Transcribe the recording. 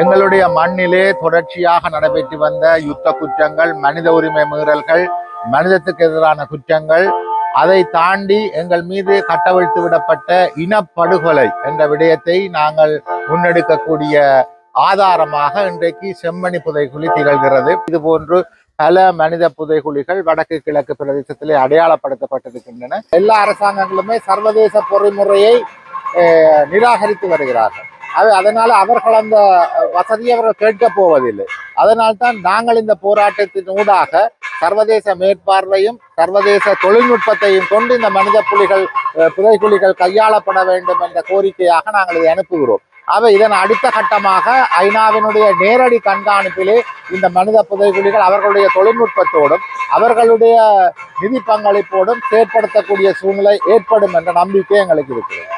எங்களுடைய மண்ணிலே தொடர்ச்சியாக நடைபெற்று வந்த யுத்த குற்றங்கள் மனித உரிமை மீறல்கள் மனிதத்துக்கு எதிரான குற்றங்கள் அதை தாண்டி எங்கள் மீது கட்டவிழ்த்து விடப்பட்ட இனப்படுகொலை என்ற விடயத்தை நாங்கள் முன்னெடுக்கக்கூடிய ஆதாரமாக இன்றைக்கு செம்மணி புதைக்குழி திகழ்கிறது. இது போன்று பல மனித புதைகுழிகள் வடக்கு கிழக்கு பிரதேசத்திலே அடையாளப்படுத்தப்பட்டிருக்கின்றன. எல்லா அரசாங்கங்களுமே சர்வதேச பொறிமுறையை நிராகரித்து வருகிறார்கள். அது அதனால் அவர்கள் அந்த வசதியை அவர்கள் கேட்கப் போவதில்லை. அதனால்தான் நாங்கள் இந்த போராட்டத்தின் ஊடாக சர்வதேச மேற்பார்வையும் சர்வதேச தொழில்நுட்பத்தையும் கொண்டு இந்த மனித புலிகள் புதைக்குழிகள் கையாளப்பட வேண்டும் என்ற கோரிக்கையாக நாங்கள் இதை அனுப்புகிறோம். அவை இதன் அடுத்த கட்டமாக ஐநாவினுடைய நேரடி கண்காணிப்பிலே இந்த மனித புதைகுலிகள் அவர்களுடைய தொழில்நுட்பத்தோடும் அவர்களுடைய நிதி பங்களிப்போடும் செயற்படுத்தக்கூடிய சூழ்நிலை ஏற்படும் என்ற நம்பிக்கை எங்களுக்கு இருக்கிறது.